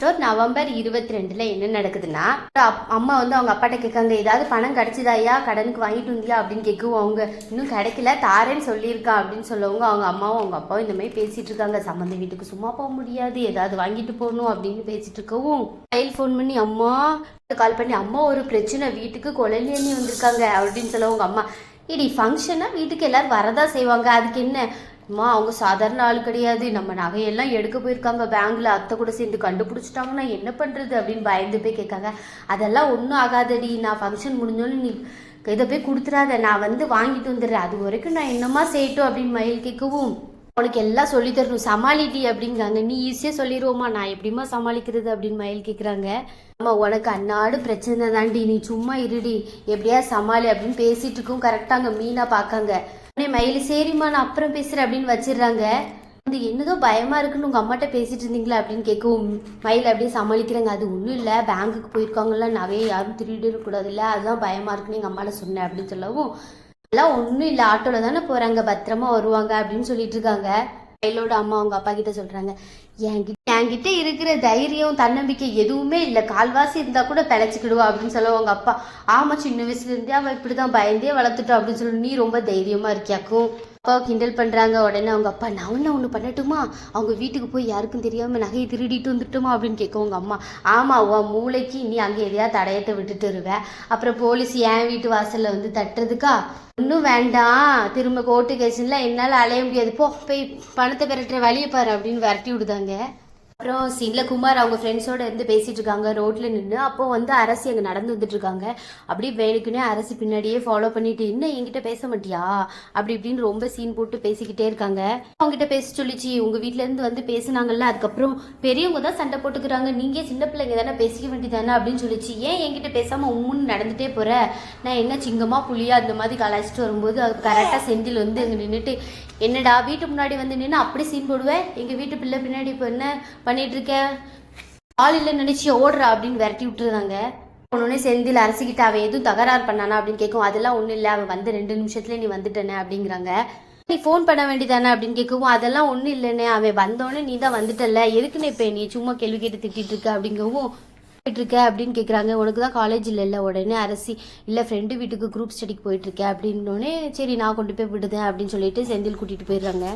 Store November இருபத்தி ரெண்டுல என்ன நடக்குதுன்னா அப்- அம்மா வந்து அவங்க அப்பாட்ட கேட்காங்க ஏதாவது பணம் கிடைச்சதாயா கடனுக்கு வாங்கிட்டு வந்தியா? அப்படின்னு கேட்குவோம் அவங்க இன்னும் கிடைக்கல தாரேன்னு சொல்லியிருக்கான் அப்படின்னு சொல்லவங்க அவங்க அம்மாவும் அவங்க அப்பாவும் இந்த மாதிரி பேசிட்டு இருக்காங்க. சம்மந்த வீட்டுக்கு சும்மா போக முடியாது ஏதாவது வாங்கிட்டு போகணும் அப்படின்னு பேசிட்டு இருக்கவும் மொபைல் ஃபோன் பண்ணி அம்மா கால் பண்ணி அம்மா ஒரு பிரச்சனை வீட்டுக்கு குழந்தை வந்திருக்காங்க அப்படின்னு சொல்லவங்க அம்மா இடி ஃபங்க்ஷனாக வீட்டுக்கு எல்லோரும் வரதா செய்வாங்க அதுக்கு என்ன? அம்மா அவங்க சாதாரண ஆள் கிடையாது. நம்ம நகையெல்லாம் எடுக்க போயிருக்காங்க. பேங்க்ல அத்தை கூட சேர்ந்து கண்டுபிடிச்சிட்டாங்கன்னா என்ன பண்றது அப்படின்னு பயந்து போய் கேட்காங்க. அதெல்லாம் ஒன்றும் ஆகாதடி. நான் ஃபங்க்ஷன் முடிஞ்சோன்னு நீ இதை போய் கொடுத்துடாத நான் வந்து வாங்கிட்டு வந்துடுறேன். அது வரைக்கும் நான் என்னமா செய்யட்டும் அப்படின்னு மயில் கேட்கவும் உனக்கு எல்லாம் சொல்லி தரணும். சமாளிட்டி அப்படிங்கிறாங்க. நீ ஈஸியாக சொல்லிடுவோமா நான் எப்படிம்மா சமாளிக்கிறது? அப்படின்னு மயில் கேட்குறாங்க. அம்மா உனக்கு அன்னாடு பிரச்சனை தாண்டி நீ சும்மா இருடி. எப்படியா சமாளி அப்படின்னு பேசிட்டு இருக்கும் கரெக்டாக அங்கே பார்க்காங்க. மயில் சரிம்மா நான் அப்புறம் பேசுகிறேன் அப்படின்னு வச்சிடுறாங்க. வந்து என்னதோ பயமா இருக்குன்னு உங்க அம்மாட்ட பேசிட்டு இருந்தீங்களா அப்படின்னு கேட்கும் மயில் அப்படியே சமாளிக்கிறாங்க. அது ஒன்றும் இல்லை. பேங்குக்கு போயிருக்காங்கல்ல. நகையை யாரும் திருடிடக்கூடாதுல்ல அதுதான் பயமா இருக்குன்னு எங்கள் அம்மாட்ட சொன்னேன் அப்படின்னு சொல்லவும் எல்லாம் ஒன்றும் இல்லை. ஆட்டோவில் தானே போகிறாங்க பத்திரமா வருவாங்க அப்படின்னு சொல்லிட்டு இருக்காங்க. மயிலோட அம்மா அவங்க அப்பா கிட்ட சொல்கிறாங்க என்கிட்ட என்கிட்ட இருக்கிற தைரியம் தன்னம்பிக்கை எதுவுமே இல்லை. கால்வாசி இருந்தால் கூட பிழைச்சிக்கிடுவா அப்படின்னு சொல்ல அவங்க அப்பா. ஆமாம் சின்ன வயசுலேருந்தே அவள் இப்படி தான் பயந்தே வளர்த்துட்டோம் அப்படின்னு சொல்லி நீ ரொம்ப தைரியமாக இருக்கியாக்கும் அப்பாவை கிண்டல் பண்ணுறாங்க உடனே அவங்க அப்பா நான் ஒன்று ஒன்று பண்ணட்டுமா? அவங்க வீட்டுக்கு போய் யாருக்கும் தெரியாமல் நகையை திருடிட்டு வந்துட்டுமா அப்படின்னு கேட்கும் அவங்க அம்மா. ஆமாம் உன் மூளைக்கு நீ அங்கே எதையாவது தடயத்தை விட்டுட்டு வருவேன் அப்புறம் போலீஸ் என் வீட்டு வாசலில் வந்து தட்டுறதுக்கா? ஒன்றும் வேண்டாம். திரும்ப கோர்ட்டு கேஸில் என்னால் அலைய முடியாது. போ போய் பணத்தை பெறட்டுற வழியை பாரு அப்படின்னு விரட்டி விடுதாங்க. அப்புறம் சீனில் குமார் அவங்க ஃப்ரெண்ட்ஸோட இருந்து பேசிட்டு இருக்காங்க ரோட்ல நின்று அப்போ வந்து அரசி அங்கே நடந்து வந்துட்டு இருக்காங்க அப்படியே வேணுக்குன்னே அரசி பின்னாடியே ஃபாலோ பண்ணிட்டு இன்னும் என்கிட்ட பேச மாட்டியா? அப்படி இப்படின்னு ரொம்ப சீன் போட்டு பேசிக்கிட்டே இருக்காங்க. அவங்ககிட்ட பேச சொல்லிச்சு. உங்க வீட்ல இருந்து வந்து பேசினாங்கல்ல அதுக்கப்புறம் பெரியவங்க தான் சண்டை போட்டுக்கிறாங்க. நீங்க சின்ன பிள்ளைங்க தானே பேசிக்க வேண்டியதானே அப்படின்னு சொல்லிச்சு. ஏன் என்கிட்ட பேசாம உம்முன்னு நடந்துட்டே போற? நான் என்ன சிங்கமா புளியா அந்த மாதிரி கலாய்ச்சிட்டு வரும்போது அது கரெக்டாக செந்தில் வந்து அங்கே நின்றுட்டு என்னடா வீட்டு முன்னாடி வந்து நின்று அப்படி சீன் போடுவேன் எங்கள் வீட்டு பிள்ளை பின்னாடி இப்போ என்ன பண்ணிகிட்ருக்க ஆள் இல்லை நினச்சி ஓடுறா அப்படின்னு விரட்டி விட்டுருந்தாங்க ஒன்று செந்தில் அரசிக்கிட்ட அவன் எதுவும் தகராறு பண்ணானா அப்படின்னு கேட்கும் அதெல்லாம் ஒன்றும் இல்லை அவன் வந்து ரெண்டு நிமிஷத்துல நீ வந்துட்டனே அப்படிங்கிறாங்க. நீ ஃபோன் பண்ண வேண்டியதானே அப்படின்னு கேட்கவும் அதெல்லாம் ஒன்றும் இல்லைண்ணே அவன் வந்தோடனே நீ தான் வந்துட்டல எதுக்குன்னு இப்போ நீ சும்மா கேள்வி கேட்டு திட்டிட்டு இருக்க? அப்படிங்கவும் போயிட்டுருக்க அப்படின்னு கேட்குறாங்க உனக்கு தான் காலேஜ் இல்லைல்ல உடனே அரசி இல்லை ஃப்ரெண்டு வீட்டுக்கு குரூப் ஸ்டடிக்கு போயிட்டுருக்கேன் அப்படின்னோடனே சரி நான் கொண்டு போய் விடுதேன் அப்படின்னு சொல்லிட்டு செந்தில் கூட்டிகிட்டு போயிடுறாங்க.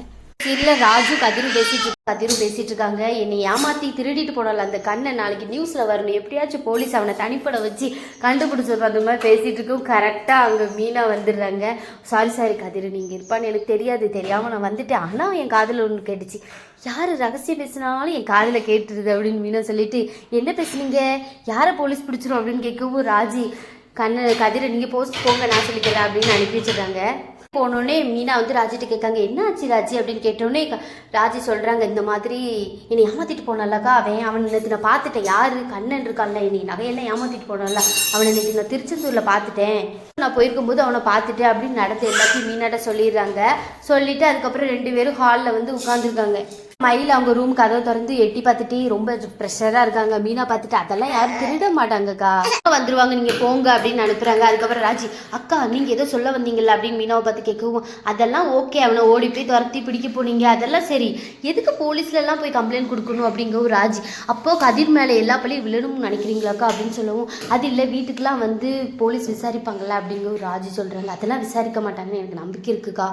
இல்ல ராஜு கதிரும் பேசிட்டு கதிரு கதிரும் பேசிட்டு இருக்காங்க. என்னை ஏமாத்தி திருடிட்டு போனால அந்த கண்ணை நாளைக்கு நியூஸ்ல வரணும். எப்படியாச்சும் போலீஸ் அவனை தனிப்பட வச்சு கண்டுபிடிச்சிருப்போம் அந்த மாதிரி பேசிட்டு இருக்கும். கரெக்டா அங்க மீனா வந்துடுறாங்க. Sorry sorry Kathir. நீங்க இருப்பான்னு எனக்கு தெரியாது. தெரியாம நான் வந்துட்டேன். ஆனா என் காதில் ஒன்று கேட்டுச்சு. யாரு ரகசியம் பேசினாலும் என் காதில் கேட்டுருது அப்படின்னு மீனா சொல்லிட்டு என்ன பேசுனீங்க? யாரை போலீஸ் பிடிச்சிரும்? அப்படின்னு கேட்கவும் ராஜி கண்ணு கதிரை நீங்க போஸ்ட் போங்க. நான் சொல்லிக்கிறேன். அப்படின்னு அனுப்பி வச்சிடுறாங்க. போனோடனே மீனா வந்து ராஜிட்ட கேட்காங்க என்ன ஆச்சு ராஜி? அப்படின்னு கேட்டோடனே ராஜி சொல்கிறாங்க இந்த மாதிரி என்னை ஏமாத்திட்டு போனாலக்கா அவன் அவன் நேற்று நான் பார்த்துட்டேன். யாரு? கண்ணன் இருக்கான்ல என்னை நகையெல்லாம் ஏமாத்திட்டு போனால அவனை நேற்று நான் திருச்செந்தூரில் பார்த்துட்டேன். நான் போயிருக்கும்போது அவனை பார்த்துட்டேன் அப்படின்னு நடந்து எல்லாத்தையும் மீனாட்ட சொல்லிடுறாங்க. சொல்லிட்டு அதுக்கப்புறம் ரெண்டு பேரும் ஹாலில் வந்து உட்காந்துருக்காங்க மயில் அவங்க ரூம் கதவை திறந்து எட்டி பார்த்துட்டு ரொம்ப ப்ரெஷராக இருக்காங்க. மீனா பார்த்துட்டு அதெல்லாம் யாரும் திருட மாட்டாங்கக்கா. அக்கா வந்துருவாங்க. நீங்கள் போங்க அப்படின்னு அனுப்புறாங்க. அதுக்கப்புறம் ராஜி அக்கா நீங்கள் ஏதோ சொல்ல வந்தீங்கல்ல அப்படின்னு மீனாவை பார்த்து கேட்கவும் அதெல்லாம் ஓகே அவனை ஓடி போய் துரத்தி பிடிக்க போனீங்க. அதெல்லாம் சரி. எதுக்கு போலீஸ்லலாம் போய் கம்ப்ளைண்ட் கொடுக்கணும்? அப்படிங்கவும் ராஜி அப்போ கதிர் மேலே எல்லா பள்ளியும் விழணும்னு நினைக்கிறீங்களாக்கா? அப்படின்னு சொல்லவும் அது இல்லை. வீட்டுக்கெலாம் வந்து போலீஸ் விசாரிப்பாங்கல்ல அப்படிங்கவும் ராஜி சொல்கிறாங்க அதெல்லாம் விசாரிக்க மாட்டாங்கன்னு எனக்கு நம்பிக்கை இருக்குக்கா.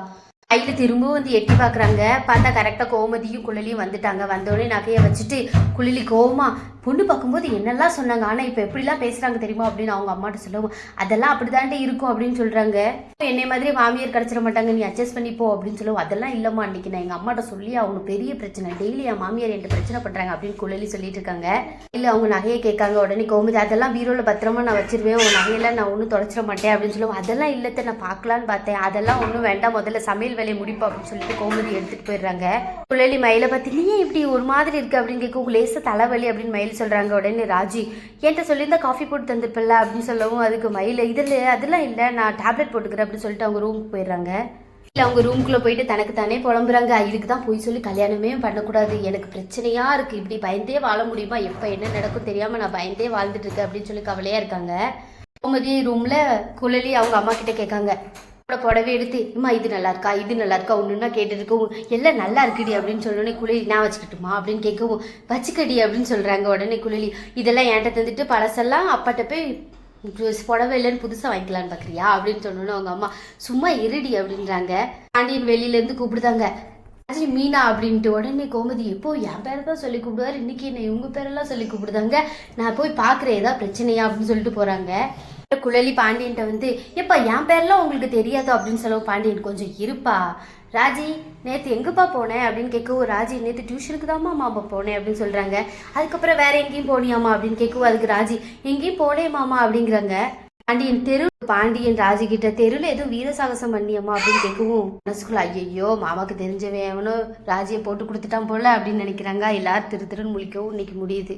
கையில் திரும்பவும் வந்து எட்டி பார்க்குறாங்க பார்த்தா கரெக்டாக கோமதியும் குழலியும் வந்துட்டாங்க. வந்தோடனே நகையை வச்சுட்டு குழலி கோமா பொண்ணு பார்க்கும்போது என்னெல்லாம் சொன்னாங்க? ஆனால் இப்போ எப்படிலாம் பேசுகிறாங்க தெரியுமா? அப்படின்னு அவங்க அம்மாட்ட சொல்லுவோம் அதெல்லாம் அப்படிதான்ட்டு இருக்கும் அப்படின்னு சொல்கிறாங்க என்னை மாதிரி மாமியார் கிடச்சிட மாட்டாங்க. நீ அட்ஜஸ்ட் பண்ணிப்போ அப்படின்னு சொல்லுவோம் அதெல்லாம் இல்லைம்மா அன்றைக்கி நான் எங்கள் அம்மாட்ட சொல்லி அவங்க பெரிய பிரச்சனை. டெய்லி என் மாமியார் என்கிட்ட பிரச்சனை பண்ணுறாங்க அப்படின்னு குழலி சொல்லிட்டு இருக்காங்க. இல்லை அவங்க நகையை கேட்காங்க. உடனே கோமதி அதெல்லாம் பீரோவில் பத்திரமா நான் வச்சிருவேன். உன் நகையெல்லாம் நான் ஒன்றும் தொலைச்சிட மாட்டேன் அப்படின்னு சொல்லுவோம் அதெல்லாம் இல்லத்தை நான் பார்க்கலான்னு பார்த்தேன். அதெல்லாம் ஒன்றும் வேண்டாம். முதல்ல சமையல் வேலையை முடிப்போம் அப்படின்னு சொல்லிட்டு கோமதி எடுத்துகிட்டு போயிடுறாங்க. குழலி மயிலை பார்த்து நீ ஏன் இப்படி ஒரு மாதிரி இருக்கு? அப்படின்னு கேட்கும் லேச தலைவலி அப்படின்னு மயில் சொல்கிறாங்க உடனே ராஜி. என்கிட்ட சொல்லியிருந்தா காஃபி போட்டு தந்துருப்பில்ல அப்படின்னு சொல்லவும் அதுக்கு மயில் இதில் அதெல்லாம் இல்லை நான் டேப்லெட் போட்டுக்கிறேன் அப்படின்னு சொல்லிட்டு அவங்க ரூமுக்கு போயிடுறாங்க. இல்லை அவங்க ரூம்குள்ளே போயிட்டு தனக்கு தானே புலம்புறாங்க. இதுக்கு தான் போய் சொல்லி கல்யாணமே பண்ணக்கூடாது. எனக்கு பிரச்சனையாக இருக்குது இப்படி பயந்தே வாழ முடியுமா? எப்போ என்ன நடக்கும் தெரியாமல் நான் பயந்தே வாழ்ந்துட்டு இருக்கேன் அப்படின்னு சொல்லி கவலையாக இருக்காங்க. கோமதி ரூமில் குழலி அவங்க அம்மா கிட்ட கேட்காங்க. புடவை எடுத்து அம்மா இது நல்லா இருக்கா இது நல்லா இருக்கா ஒன்றுன்னா கேட்டுருக்கவும் எல்லாம் நல்லா இருக்குடி அப்படின்னு சொன்னோடனே குளிரி நான் வச்சுக்கிட்டுமா? அப்படின்னு கேட்கவும் வச்சுக்கடி அப்படின்னு சொல்கிறாங்க உடனே குழலி. இதெல்லாம் என்கிட்ட தந்துட்டு பழசெல்லாம் அப்பாட்ட போய் புடவை இல்லைன்னு புதுசாக வாங்கிக்கலான்னு பார்க்குறியா அப்படின்னு சொன்னோன்னே அவங்க அம்மா சும்மா இருடி அப்படின்றாங்க. பாண்டியன் வெளியிலேருந்து கூப்பிடுதாங்க. சரி மீனா அப்படின்ட்டு உடனே கோமதி எப்போ என் பேரை தான் சொல்லி கூப்பிடுவார்? இன்னைக்கு என்ன இவங்க பேரெல்லாம் சொல்லி கூப்பிடுதாங்க? நான் போய் பார்க்குறேன் ஏதாவது பிரச்சனையா? அப்படின்னு சொல்லிட்டு போகிறாங்க குழலி பாண்டியன்ட்ட வந்து எப்பா என் பேர்லாம் உங்களுக்கு தெரியாதோ? அப்படின்னு சொல்லவும் பாண்டியன் கொஞ்சம் இருப்பா. ராஜி நேற்று எங்கப்பா போனேன் அப்படின்னு கேட்கவும் ராஜி நேற்று டியூஷனுக்கு தான்மா மாமா போனேன் அப்படின்னு சொல்கிறாங்க அதுக்கப்புறம் வேற எங்கேயும் போனியாமா அப்படின்னு கேட்கவும் அதுக்கு ராஜி எங்கேயும் போனே மாமா அப்படிங்கிறாங்க. பாண்டியன் தெரு பாண்டியன் ராஜி கிட்ட தெருவில் எதுவும் வீரசாகசம் பண்ணியம்மா அப்படின்னு கேட்கவும் மனசுக்குள்ள ஐயோ மாமாக்கு தெரிஞ்சவன் எவனோ ராஜியை போட்டு கொடுத்துட்டான் போல அப்படின்னு நினைக்கிறாங்க. எல்லாரும் திரு திருன்னு முழிக்கவும் இன்னைக்கு முடியுது.